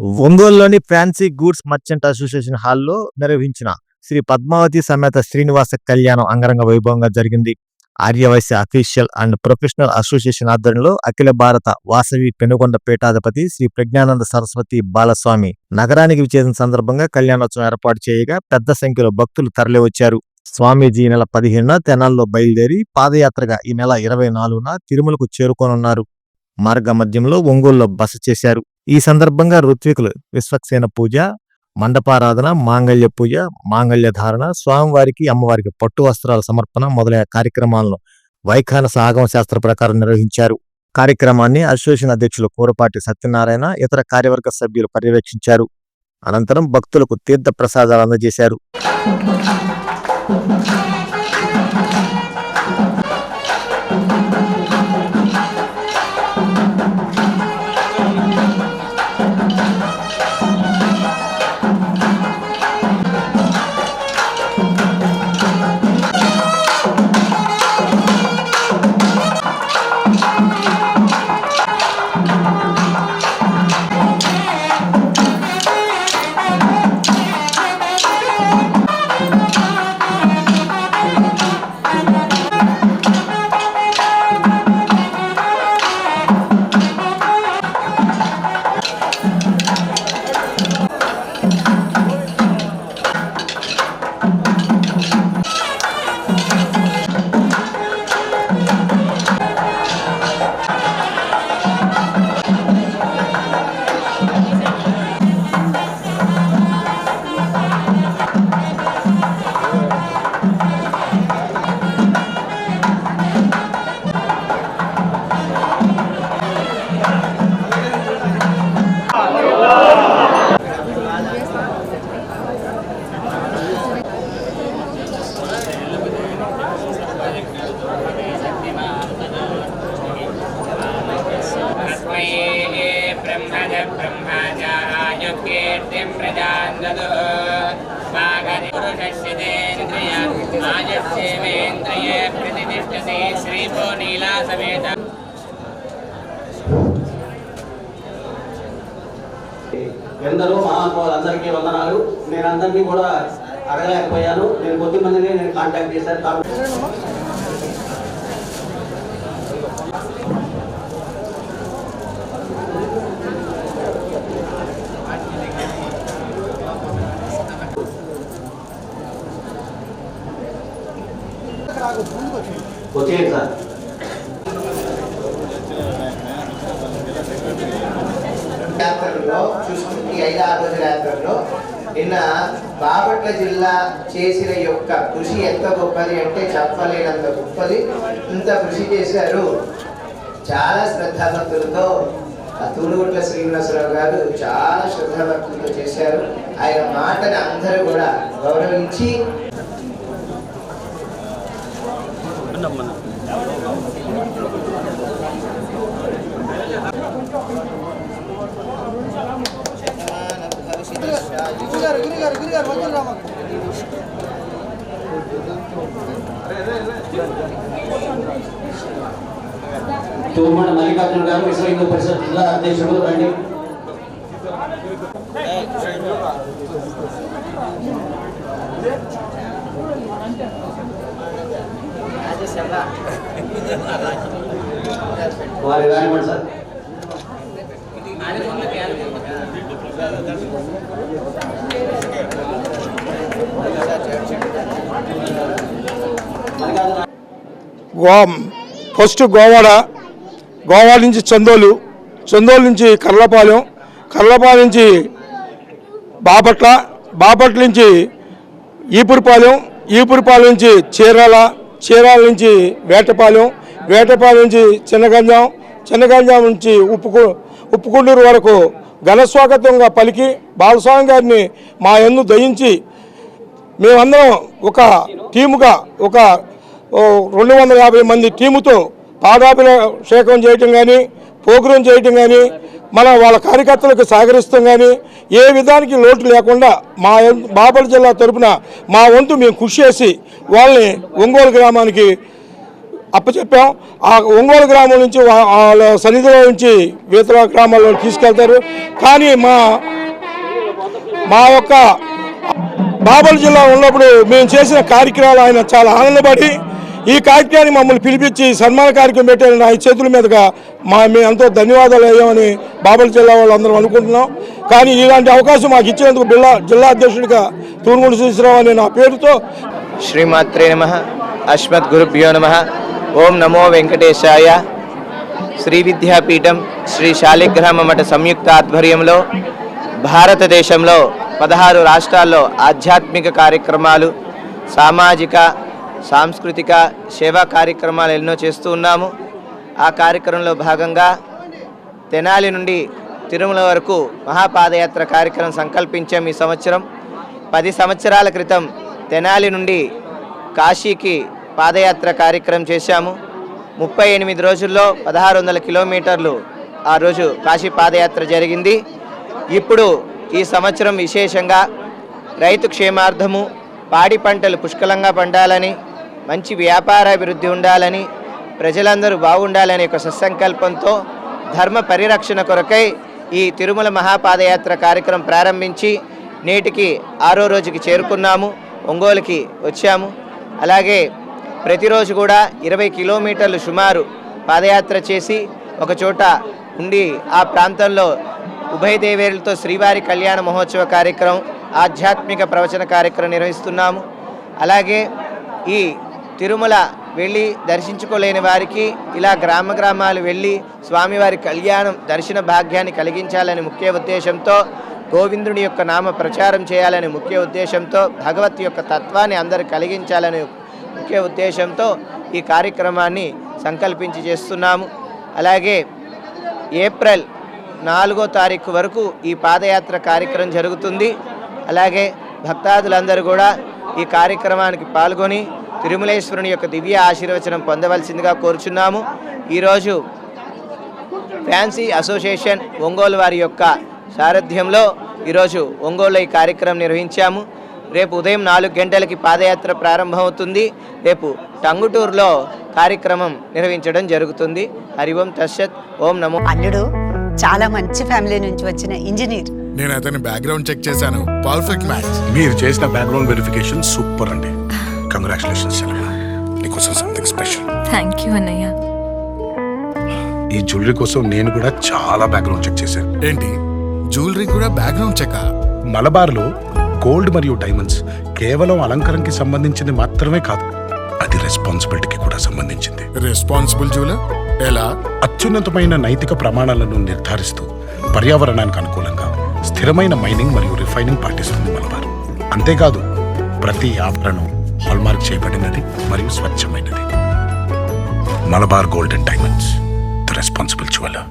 ఒంగోలులోని fancy goods merchant association హాల్లో నిర్వహించిన శ్రీ పద్మావతి సమేత శ్రీనివాస కళ్యాణం అంగరంగ వైభవంగా జరిగింది. Arya Vaishya official and professional association ఆధ్వర్యంలో అఖిల భారత వాసవి పెనుగొండ పీఠాధిపతి శ్రీ ప్రజ్ఞానంద సరస్వతి బాలస్వామి నగరానికి విచ్చేసిన సందర్భంగా కళ్యాణోత్సవం ఏర్పాటు చేయగా పెద్ద సంఖ్యలో భక్తులు తరలివచ్చారు. స్వామీజీ నెల పదిహేనున తెనాల్లో బయలుదేరి పాదయాత్రగా ఈ నెల ఇరవై నాలుగున తిరుమలకు చేరుకోనున్నారు. మార్గ మధ్యంలో ఒంగోలులో బస చేశారు. ఈ సందర్భంగా ఋత్వికులు విశ్వక్సేన పూజ మండపారాధన మాంగళ్య పూజ మాంగళ్య ధారణ స్వామివారికి అమ్మవారికి పట్టు వస్త్రాల సమర్పణ మొదలైన కార్యక్రమాలను వైఖాన సాగమ శాస్త్ర ప్రకారం నిర్వహించారు. కార్యక్రమాన్ని అసోసియేషన్ అధ్యక్షులు కూరపాటి సత్యనారాయణ ఇతర కార్యవర్గ సభ్యులు పర్యవేక్షించారు. అనంతరం భక్తులకు తీర్థ ప్రసాదాలు అందజేశారు. वागधिपुरुषस्य तेन्द्रिय आयुष्येवेन्द्रिये प्रतिष्ठते श्रीभो नीलासमेत ఎందరో మహానుభావులందరికీ వందనాలు నేను అందరినీ కూడా అడగలేకపోయాను నేను కొద్ది మందిని నేను కాంటాక్ట్ చేశాను వచ్చేయండి సార్ యాత్రలో చూసుకుంటే ఈ ఐదు ఆరు రోజుల యాత్రలో నిన్న బాపట్ల జిల్లా చేసిన యొక్క కృషి ఎంత గొప్పది అంటే చెప్పలేనంత గొప్పది ఇంత కృషి చేశారు చాలా శ్రద్ధాభక్తులతో ఆ తూడుగుట్ల శ్రీనివాసరావు గారు చాలా శ్రద్ధాభక్తులతో చేశారు ఆయన మాటని అందరూ కూడా గౌరవించి తూర్మణ మల్లికార్జున గారు విశ్వ హిందూ పరిషత్ జిల్లా అధ్యక్షుడు రండి వారి sir. Go first Govada. Govada నుంచి చందోలు చందోలు నుంచి కర్లపాలెం కర్లపాలెం నుంచి బాపట్ల బాపట్ల నుంచి ఈపురపాలెం ఈపురపాలెం నుంచి చీరాల చీరాల నుంచి వేటపాలెం వేటపాలెం నుంచి చిన్నగంజాం చిన్నగంజాం నుంచి ఉప్పుకు ఉప్పుకుండూరు వరకు ఘనస్వాగతంగా పలికి బాలస్వామి గారిని మా ఎందు దయించి మేమందరం ఒక టీముగా ఒక రెండు వందల యాభై మంది టీముతో పాదాభిషేకం చేయటం కానీ ప్రోగ్రాం చేయటం కానీ మన వాళ్ళ కార్యకర్తలకు సహకరిస్తాం కానీ ఏ విధానికి లోటు లేకుండా మా యం- బాపట్ల జిల్లా తరపున మా వంతు మేము కృషి చేసి వాళ్ళని ఒంగోలు గ్రామానికి అప్పచెప్పాం. ఆ ఒంగోలు గ్రామం నుంచి వా- వాళ్ళ సన్నిధిలో నుంచి ఇతర గ్రామాల్లో తీసుకెళ్తారు. కానీ మా మా యొక్క బాబల్ జిల్లా ఉన్నప్పుడు మేము చేసిన కార్యక్రమాలు ఆయన చాలా ఆనందపడి ఈ కార్యక్రమాన్ని మమ్మల్ని పిలిపించి సన్మాన కార్యక్రమం పెట్టారు. నా చేతుల మీదుగా మా మేము ఎంతో ధన్యవాదాలు అయ్యామని బాబల్ జిల్లా వాళ్ళందరం అనుకుంటున్నాం. కానీ ఇలాంటి అవకాశం మాకు ఇచ్చినందుకు జిల్లా జిల్లా అధ్యక్షుడిగా తూనుగుండ శ్రీశ్రావు అనే నా పేరుతో శ్రీమాత్రే నమ. అస్మద్గురుభ్యో నమ. ఓం నమో వెంకటేశాయ. శ్రీ విద్యాపీఠం శ్రీ శాలిగ్రామ మఠ సంయుక్త ఆధ్వర్యంలో భారతదేశంలో పదహారు రాష్ట్రాల్లో ఆధ్యాత్మిక కార్యక్రమాలు సామాజిక సాంస్కృతిక సేవా కార్యక్రమాలు ఎన్నో చేస్తూ ఉన్నాము. ఆ కార్యక్రమంలో భాగంగా తెనాలి నుండి తిరుమల వరకు మహాపాదయాత్ర కార్యక్రమం సంకల్పించాం ఈ సంవత్సరం. పది సంవత్సరాల క్రితం తెనాలి నుండి కాశీకి పాదయాత్ర కార్యక్రమం చేశాము. ముప్పై ఎనిమిది రోజుల్లో పదహారు వందల కిలోమీటర్లు ఆ రోజు కాశీ పాదయాత్ర జరిగింది. ఇప్పుడు ఈ సంవత్సరం విశేషంగా రైతు క్షేమార్థము పాడి పంటలు పుష్కలంగా పండాలని మంచి వ్యాపారాభివృద్ధి ఉండాలని ప్రజలందరూ బాగుండాలనే ఒక సత్సంకల్పంతో ధర్మ పరిరక్షణ కొరకై ఈ తిరుమల మహాపాదయాత్ర కార్యక్రమం ప్రారంభించి నేటికి ఆరో రోజుకి చేరుకున్నాము. ఒంగోలుకి వచ్చాము. అలాగే ప్రతిరోజు కూడా ఇరవై కిలోమీటర్లు సుమారు పాదయాత్ర చేసి ఒక చోట ఉండి ఆ ప్రాంతంలో ఉభయ దేవేరులతో శ్రీవారి కళ్యాణ మహోత్సవ కార్యక్రమం ఆధ్యాత్మిక ప్రవచన కార్యక్రమం నిర్వహిస్తున్నాము. అలాగే ఈ తిరుమల వెళ్ళి దర్శించుకోలేని వారికి ఇలా గ్రామ గ్రామాలు వెళ్ళి స్వామివారి కళ్యాణం దర్శన భాగ్యాన్ని కలిగించాలని ముఖ్య ఉద్దేశంతో గోవిందుని యొక్క నామ ప్రచారం చేయాలని ముఖ్య ఉద్దేశంతో భగవత్ యొక్క తత్వాన్ని అందరు కలిగించాలని ముఖ్య ఉద్దేశంతో ఈ కార్యక్రమాన్ని సంకల్పించి చేస్తున్నాము. అలాగే ఏప్రిల్ నాలుగో తారీఖు వరకు ఈ పాదయాత్ర కార్యక్రమం జరుగుతుంది. అలాగే భక్తాదులందరూ కూడా ఈ కార్యక్రమానికి పాల్గొని తిరుమలేశ్వరుని యొక్క దివ్య ఆశీర్వచనం పొందవలసిందిగా కోరుచున్నాము. ఈరోజు ఫ్యాన్సీ అసోసియేషన్ ఒంగోలు వారి యొక్క సారథ్యంలో ఈరోజు ఒంగోలులో ఈ కార్యక్రమం నిర్వహించాము. రేపు ఉదయం నాలుగు గంటలకి పాదయాత్ర ప్రారంభమవుతుంది. రేపు టంగుటూరులో కార్యక్రమం నిర్వహించడం జరుగుతుంది. హరి ఓం తస్సత్ ఓం నమో. అల్లుడు చాలా మంచి ఫ్యామిలీ నుంచి వచ్చిన ఇంజనీర్. నేను అతని బ్యాక్గ్రౌండ్ చెక్ చేశాను. Perfect match. మీరు చేసిన బ్యాక్గ్రౌండ్ వెరిఫికేషన్ సూపర్ అండి. కంగ్రాచులేషన్స్ నీకోసం సంథింగ్ స్పెషల్ థ్యాంక్ యూ అన్నయ్య. ఈ జ్యువెలరీ కోసం నేను కూడా చాలా బ్యాక్గ్రౌండ్ చెక్ చేశాను. ఏంటి? జ్యువెలరీ కూడా బ్యాక్గ్రౌండ్ చెక్ మలబార్లో గోల్డ్ మరియు డైమండ్స్ కేవలం అలంకరణకి సంబంధించింది మాత్రమే కాదు అది రెస్పాన్సిబిలిటీకి కూడా సంబంధించింది. Responsible jeweller? ఎలా? అత్యున్నతమైన నైతిక ప్రమాణాలను నిర్ధారిస్తూ పర్యావరణానికి అనుకూలంగా స్థిరమైన మైనింగ్ మరియు రిఫైనింగ్ పాటిస్తుంది మలబార్. అంతేకాదు ప్రతి ఆభరణం హాల్మార్క్ చేయబడినది మరియు స్వచ్ఛమైనది. Malabar gold and diamonds the responsible jeweller.